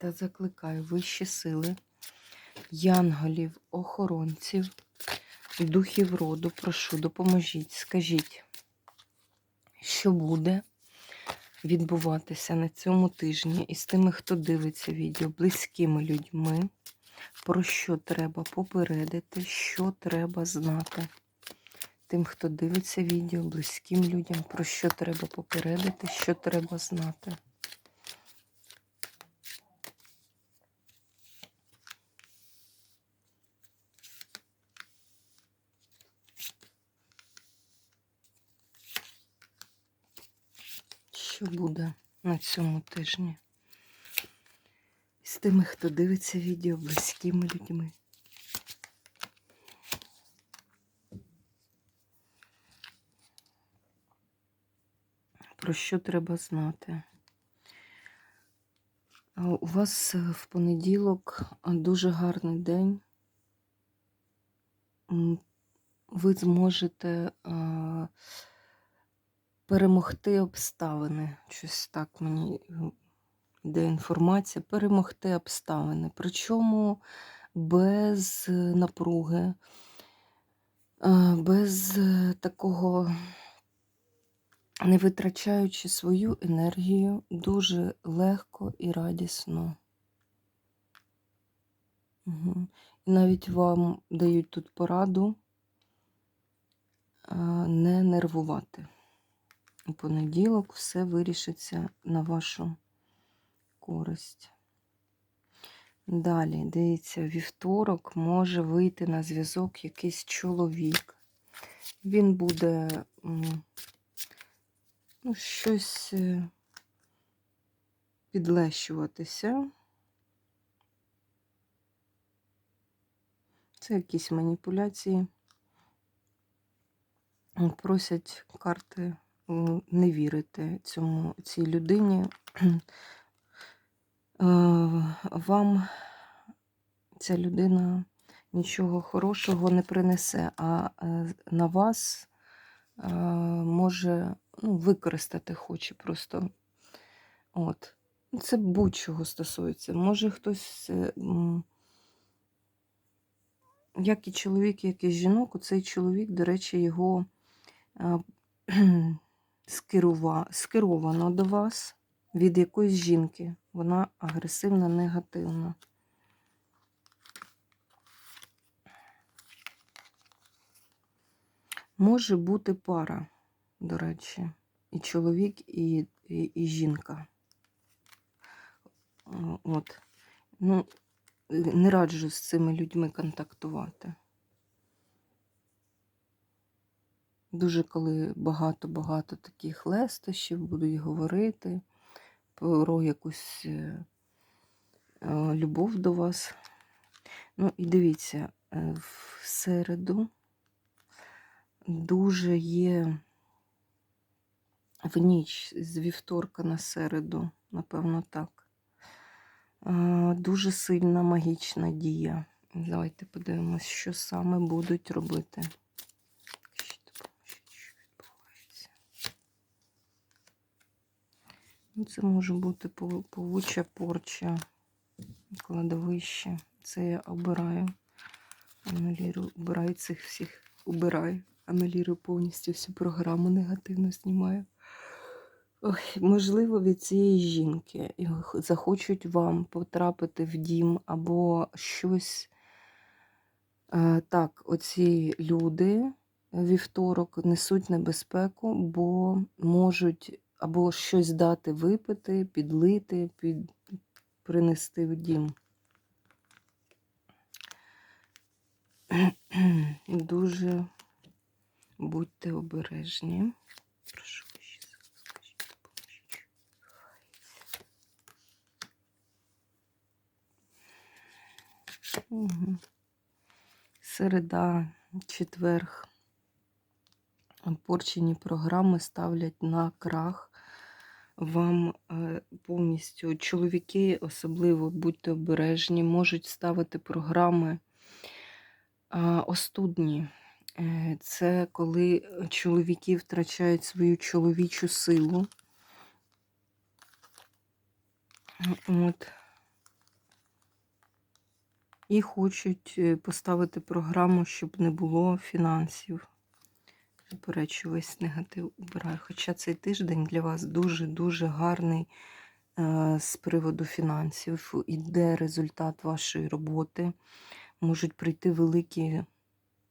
Та закликаю вищі сили, янголів, охоронців, духів роду, прошу, допоможіть, скажіть, що буде відбуватися на цьому тижні із тими, хто дивиться відео, близькими людьми, про що треба попередити, що треба знати. Тим, хто дивиться відео, близьким людям, про що треба попередити, що треба знати. Що буде на цьому тижні з тими, хто дивиться відео близькими людьми. Про що треба знати? У вас в понеділок дуже гарний день. Ви зможете перемогти обставини. Щось так мені йде інформація. Перемогти обставини. Причому без напруги, без такого, не витрачаючи свою енергію, дуже легко і радісно. Угу. І навіть вам дають тут пораду не нервувати. У понеділок все вирішиться на вашу користь. Далі, дивіться, вівторок може вийти на зв'язок якийсь чоловік. Він буде ну, щось е, підлещуватися. Це якісь маніпуляції. Просять карти не вірите цьому, цій людині, е, вам ця людина нічого хорошого не принесе, а е, на вас е, може ну, використати хоче просто. От. Це будь-чого стосується. Може хтось, як і чоловік, як і жінок, цей чоловік, до речі, його скерува... скеровано до вас від якоїсь жінки. Вона агресивна, негативна. Може бути пара, до речі, і чоловік, і, і, і жінка. От. Ну, не раджу з цими людьми контактувати. Дуже коли багато-багато таких лестощів будуть говорити про якусь е, любов до вас. Ну, і дивіться, е, в середу дуже є в ніч з вівторка на середу, напевно, так. Дуже сильна магічна дія. Давайте подивимось, що саме будуть робити. Це може бути повуча порча, кладовище. Це я обираю. Аналірую, обираю цих всіх, убираю. Аналірую повністю всю програму негативно знімаю. Ой, Можливо, від цієї жінки захочуть вам потрапити в дім або щось. Е, так, оці люди вівторок несуть небезпеку, бо можуть або щось дати випити, підлити, під... принести в дім. Дуже будьте обережні. Прошу. Угу. Середа, четверг. Порчені програми ставлять на крах. Вам е, повністю чоловіки, особливо будьте обережні, можуть ставити програми остудні. Е, Це коли чоловіки втрачають свою чоловічу силу. От. І хочуть е, поставити програму, щоб не було фінансів. Заперечу, весь негатив убираю. Хоча цей тиждень для вас дуже-дуже гарний е, з приводу фінансів. Іде результат вашої роботи. Можуть прийти великі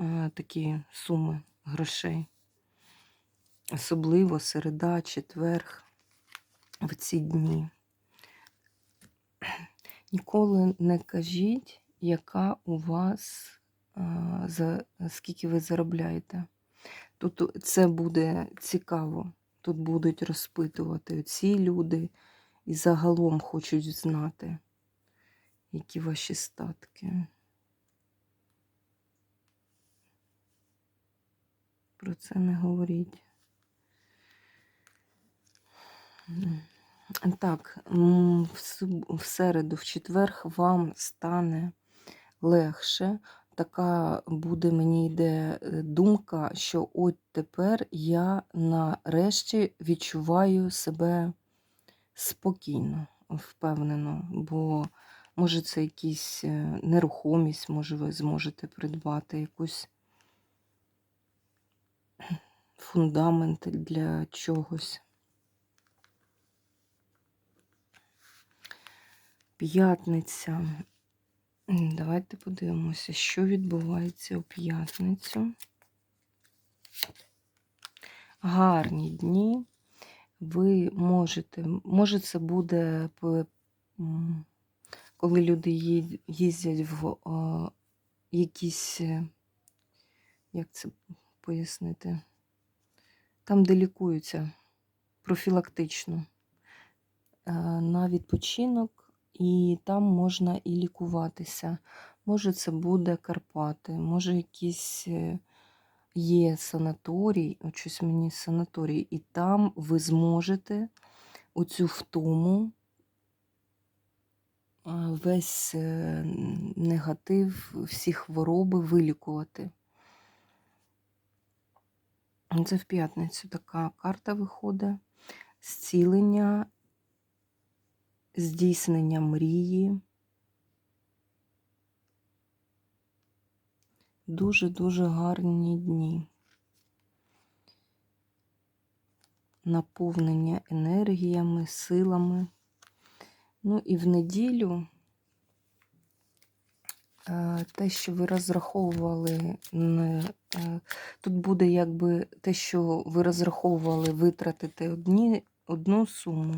е, такі суми грошей. Особливо середа, четверг в ці дні. Ніколи не кажіть, яка у вас, е, за скільки ви заробляєте. Тут це буде цікаво. Тут будуть розпитувати ці люди і загалом хочуть знати, які ваші статки. Про це не говоріть. Так, в середу, в четверг вам стане легше. Така буде, мені йде е, думка, що от тепер я нарешті відчуваю себе спокійно, впевнено, бо може це якісь е, нерухомість, може ви зможете придбати якусь фундамент для чогось. П'ятниця. Давайте подивимося, що відбувається у п'ятницю. Гарні дні. Ви можете, може, це буде, коли люди їздять в якісь, е, як це пояснити, там, де лікуються профілактично е, на відпочинок, і там можна і лікуватися. Може, це буде Карпати, може, якийсь е, є санаторій, от щось мені санаторій, і там ви зможете оцю втому, весь е, негатив, всі хвороби вилікувати. Це в п'ятницю така карта виходить. Зцілення, здійснення мрії. Дуже-дуже гарні дні. Наповнення енергіями, силами. Ну і в неділю е, те, що ви розраховували, е, тут буде якби те, що ви розраховували витратити одні, одну суму.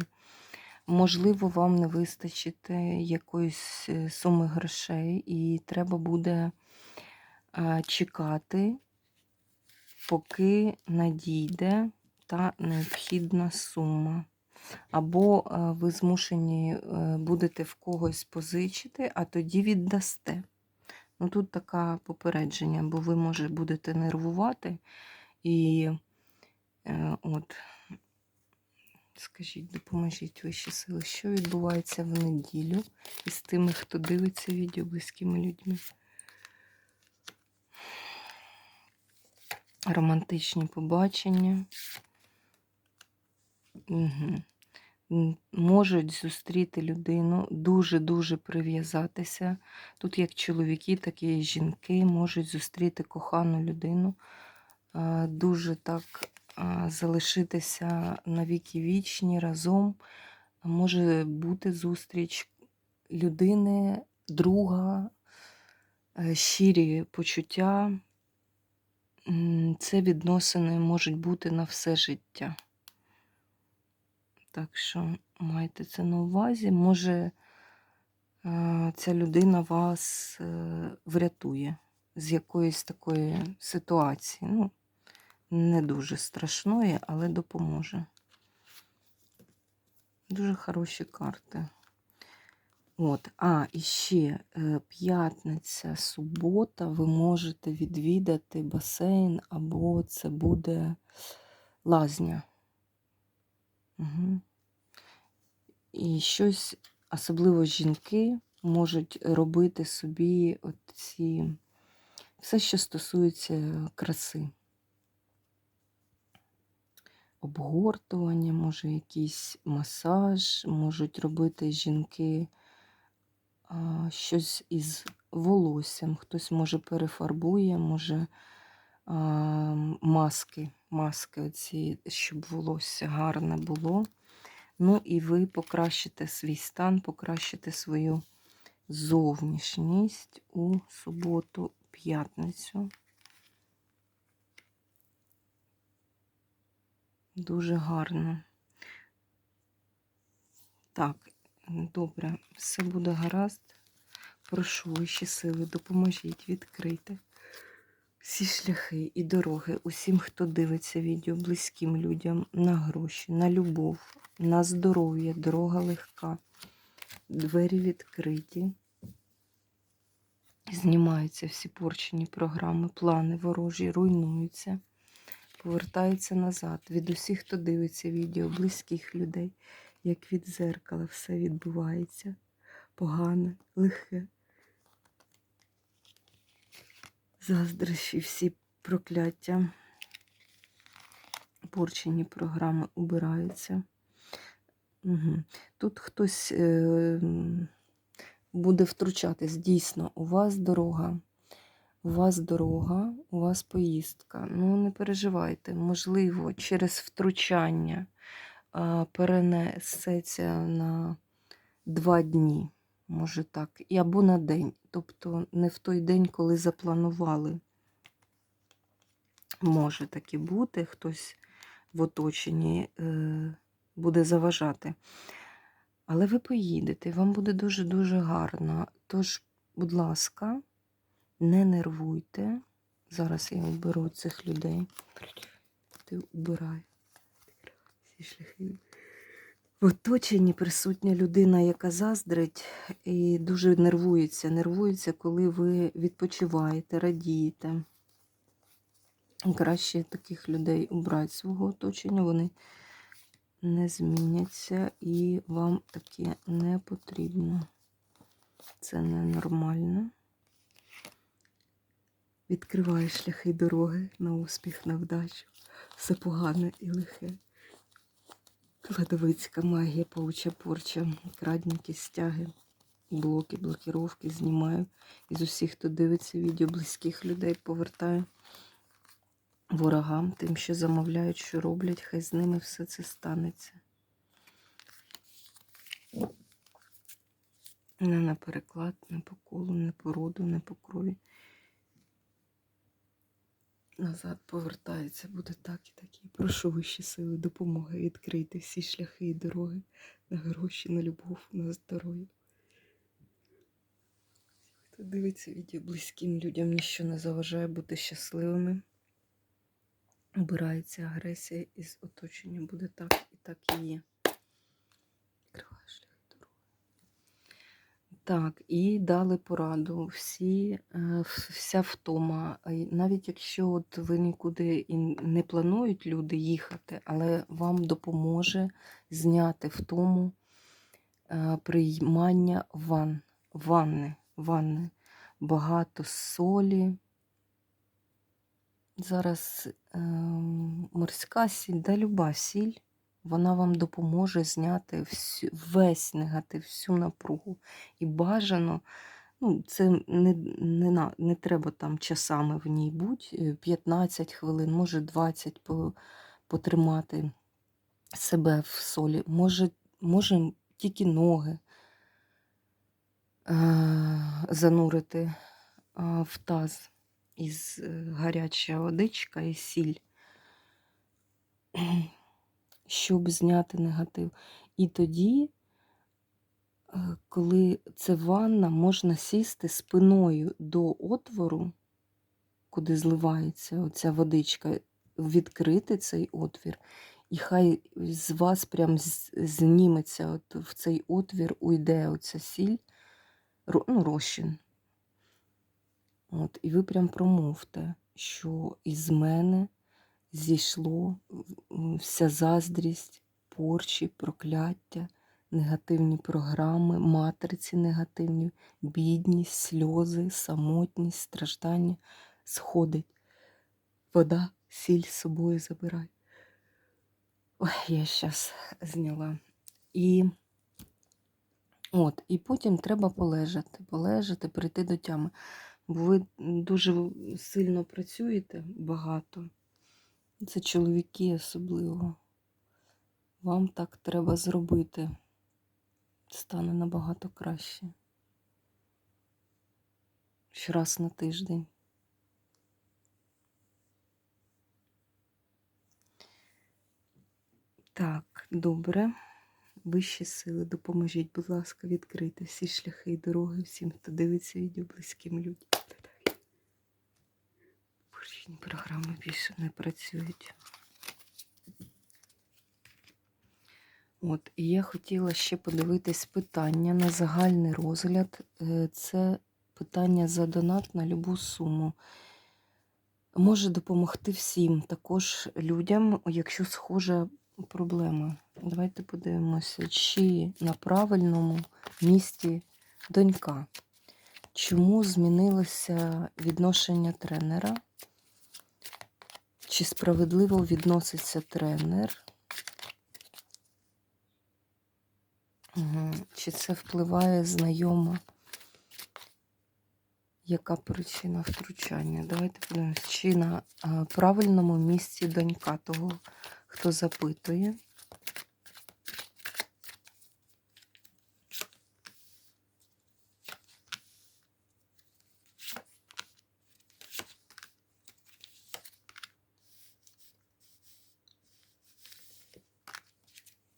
Можливо, вам не вистачить якоїсь е, суми грошей, і треба буде е, чекати, поки надійде та необхідна сума. Або е, ви змушені е, будете в когось позичити, а тоді віддасте. Ну, Тут таке попередження, бо ви, може, будете нервувати і е, от. Скажіть, допоможіть вищі сили, що відбувається в неділю із тими, хто дивиться відео близькими людьми. Романтичні побачення. Угу. Можуть зустріти людину, дуже-дуже прив'язатися. Тут як чоловіки, так і жінки можуть зустріти кохану людину. Дуже так залишитися на віки вічні разом. Може бути зустріч людини, друга, е, щирі почуття. Це відносини можуть бути на все життя. Так що майте це на увазі. Може, е, ця людина вас е, врятує з якоїсь такої ситуації. Ну, не дуже страшної, але допоможе. Дуже хороші карти. От, а, і ще е, п'ятниця, субота, ви можете відвідати басейн, або це буде лазня. Угу. І щось, особливо жінки, можуть робити собі ці все, що стосується краси. Обгортування, може, якийсь масаж, можуть робити жінки а, щось із волоссям. Хтось може перефарбує, може а, маски, маски оці, щоб волосся гарне було. Ну і ви покращите свій стан, покращите свою зовнішність у суботу, п'ятницю. Дуже гарно. Так, добре, все буде гаразд. Прошу вищі сили, допоможіть відкрити всі шляхи і дороги усім, хто дивиться відео, близьким людям на гроші, на любов, на здоров'я, дорога легка, двері відкриті. Знімаються всі порчені програми, плани ворожі, руйнуються, повертаються назад. Від усіх, хто дивиться відео, близьких людей, як від зеркала, все відбувається. Погане, лихе. Заздрощі, всі прокляття, порчені програми убираються. Угу. Тут хтось е, буде втручатись. Дійсно, у вас дорога, у вас дорога, у вас поїздка. Ну, не переживайте, можливо, через втручання перенесеться на два дні. Може так, і або на день, тобто не в той день, коли запланували. Може таки бути, хтось в оточенні е, буде заважати. Але ви поїдете, вам буде дуже-дуже гарно. Тож, будь ласка, не нервуйте. Зараз я оберу цих людей. Ти убирай. Всі шляхи. В оточенні присутня людина, яка заздрить і дуже нервується. Нервується, коли ви відпочиваєте, радієте. Краще таких людей убрати свого оточення, вони не зміняться і вам таке не потрібно. Це ненормально. Відкриває шляхи дороги на успіх, на вдачу. Все погане і лихе. Кладовицька магія, пауча порча, крадніки, стяги, блоки, блокіровки знімаю. Із усіх, хто дивиться відео близьких людей, повертаю ворогам, тим, що замовляють, що роблять, хай з ними все це станеться. Не на переклад, не по колу, не по роду, не по крові. Назад повертається, буде так і так. І прошу вищі сили, допомоги відкрити всі шляхи і дороги на гроші, на любов, на здоров'я. Хто дивиться відео близьким людям, ніщо не заважає бути щасливими. Обирається агресія із оточення. Буде так і так і є. Відкриваю шляхи дороги. Так, і дали пораду. Всі, е, вся втома. Навіть якщо от ви нікуди і не планують люди їхати, але вам допоможе зняти втому е, приймання ван, ванни, ванни. Багато солі. Зараз е, морська сіль, да люба сіль, вона вам допоможе зняти всю, весь негатив, всю напругу. І бажано, ну, це не не, не, треба там часами в ній бути, 15 хвилин, може 20 по, потримати себе в солі. Може, може тільки ноги е, занурити е, в таз із е, гаряча водичка і сіль, щоб зняти негатив. І тоді, е, коли це ванна, можна сісти спиною до отвору, куди зливається оця водичка, відкрити цей отвір І хай з вас прям зніметься от в цей отвір, уйде оця сіль, ну, розчин. От, і ви прям промовте, що із мене зійшло вся заздрість, порчі, прокляття, негативні програми, матриці негативні, бідність, сльози, самотність, страждання сходить. Вода, сіль з собою забирай. Ой, я зараз зняла. І от, і потім треба полежати, полежати, прийти до тями. Бо ви дуже сильно працюєте багато. Це чоловіки особливо. Вам так треба зробити. Стане набагато краще. Ще раз на тиждень. Так, добре. Вищі сили, допоможіть, будь ласка, відкрити всі шляхи і дороги всім, хто дивиться відео близьким людям. Порчені програми більше не працюють. От, і я хотіла ще подивитись питання на загальний розгляд. Е, Це питання за донат на любу суму. Може допомогти всім, також людям, якщо схожа проблема. Давайте подивимося, чи на правильному місці донька. Чому змінилося відношення тренера? Чи справедливо відноситься тренер? Чи це впливає знайома? Яка причина втручання? Давайте подивимось, чи на правильному місці донька того, хто запитує.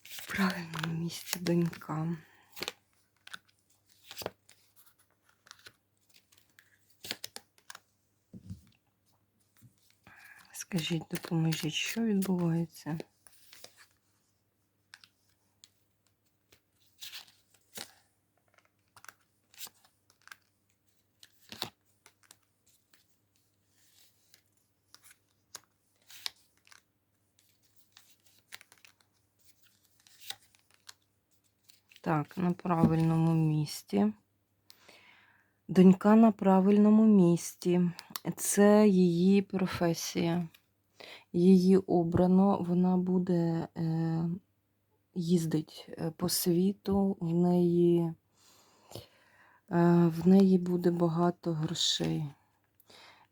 В правильному місці. Скажіть, допоможіть, що відбувається? Так, на правильному місці. Донька на правильному місці. Це її професія. Її обрано, вона буде е, їздить е, по світу, в неї, е, в неї буде багато грошей.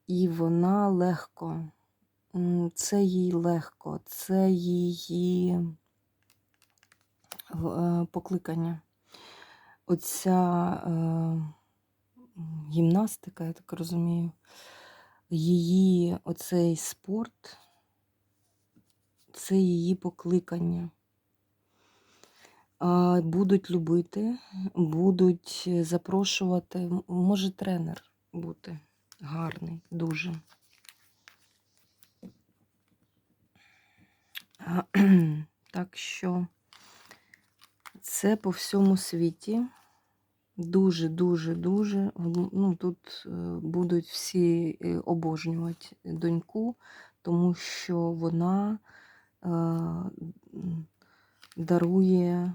І вона легко, це їй легко, це її покликання. Оця е, гімнастика, я так розумію, її оцей спорт, це її покликання. А, Будуть любити, будуть запрошувати, може тренер бути гарний, дуже. Так що це по всьому світі. Дуже, дуже, дуже. Ну, тут е, будуть всі е, обожнювати доньку, тому що вона е, дарує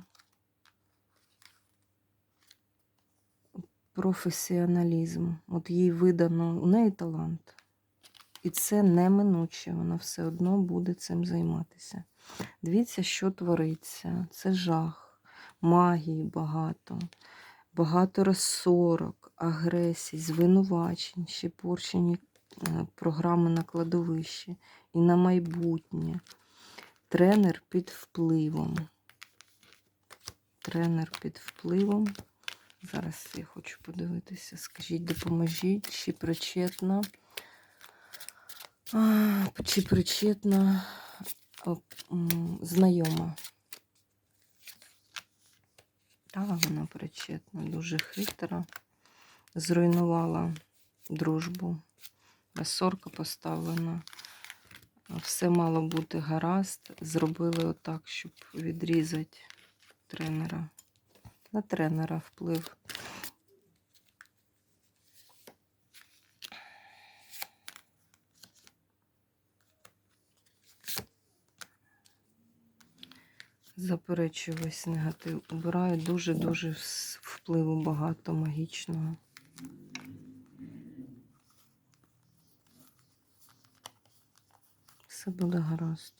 професіоналізм. От їй видано, у неї талант. І це неминуче, вона все одно буде цим займатися. Дивіться, що твориться. Це жах, магії багато, багато розсорок, агресій, звинувачень, ще порчені е, програми на кладовищі і на майбутнє. Тренер під впливом. Тренер під впливом. Зараз я хочу подивитися. Скажіть, допоможіть, чи причетна. Чи причетна знайома? Так, вона причетна, дуже хитра. Зруйнувала дружбу. Весорка поставлена. Все мало бути гаразд. Зробили отак, щоб відрізати тренера. На тренера вплив. Заперечую весь негатив. Обираю дуже-дуже впливу багато магічного. Все буде гаразд.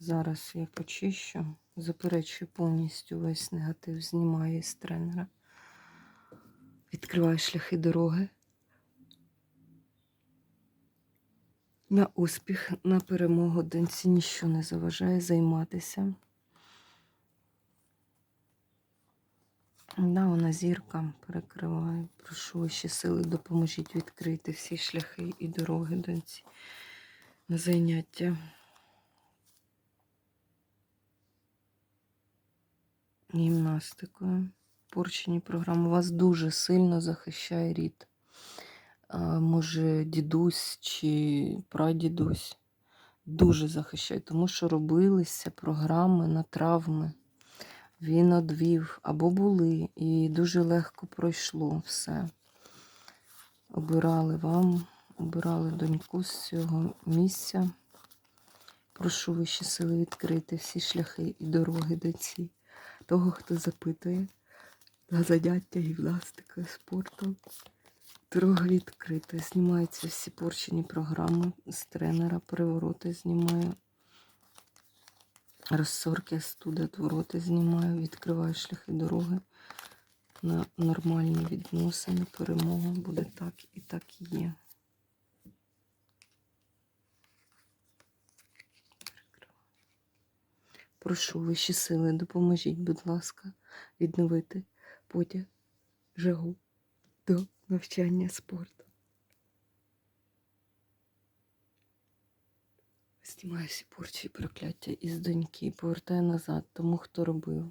Зараз я почищу, заперечую повністю весь негатив, знімаю з тренера. Відкриваю шляхи дороги. На успіх, на перемогу доньці ніщо не заважає займатися. Да, вона зірка перекриває. Прошу ваші сили, допоможіть відкрити всі шляхи і дороги доньці на заняття. Гімнастикою. Порчені програми вас дуже сильно захищає рід. Може, дідусь чи прадідусь дуже захищає, тому що робилися програми на травми. Він одвів або були, і дуже легко пройшло все. Обирали вам, обирали доньку з цього місця. Прошу вищі сили відкрити всі шляхи і дороги до ці. Того, хто запитує на заняття гімнастикою, спортом. Дорога відкрита. Знімаються всі порчені програми з тренера, перевороти знімаю. Розсорки, студи, отвороти знімаю, відкриваю шляхи дороги на нормальні відносини, перемога буде так і так і є. Прошу вищі сили, допоможіть, будь ласка, відновити потяг жагу до навчання спорту. Знімаю всі порчі прокляття із доньки, повертаю назад тому, хто робив.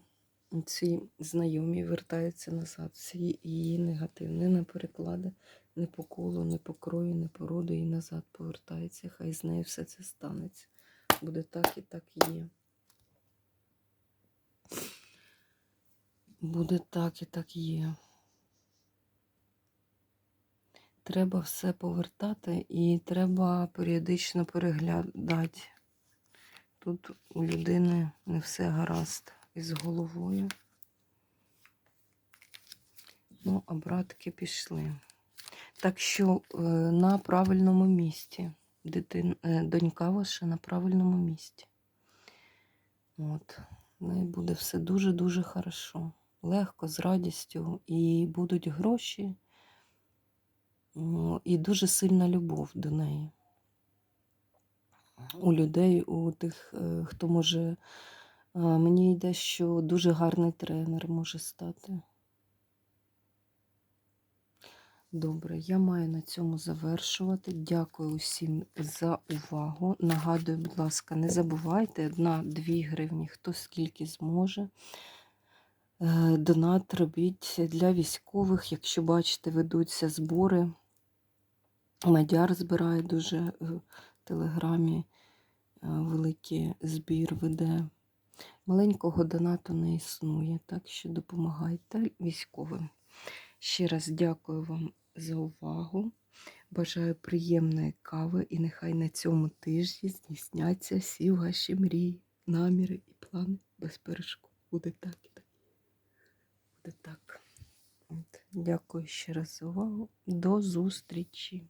Ці знайомі вертаються назад, всі її негатив. Не переклади, не по колу, не по крою, не по роду і назад повертається. Хай з нею все це станеться. Буде так і так є. Буде так і так є. Треба все повертати і треба періодично переглядати. Тут у людини не все гаразд із головою. Ну, а братки пішли. Так що е, на правильному місці. Дитин, е, донька ваша на правильному місці. От. В неї буде все дуже-дуже хорошо. Легко, з радістю. І будуть гроші. І дуже сильна любов до неї. У людей, у тих, е, хто може. е, Мені йде, що дуже гарний тренер може стати. Добре, я маю на цьому завершувати. Дякую усім за увагу. Нагадую, будь ласка, не забувайте 1-2 гривні, хто скільки зможе. Е, Донат робіть для військових. Якщо бачите, ведуться збори. Мадяр збирає дуже е, в телеграмі е, великий збір веде. Маленького донату не існує, так що допомагайте військовим. Ще раз дякую вам за увагу. Бажаю приємної кави і нехай на цьому тижні здійсняться всі ваші мрії, наміри і плани без перешкод. Буде так і так. Буде так. От. Дякую ще раз за увагу. До зустрічі!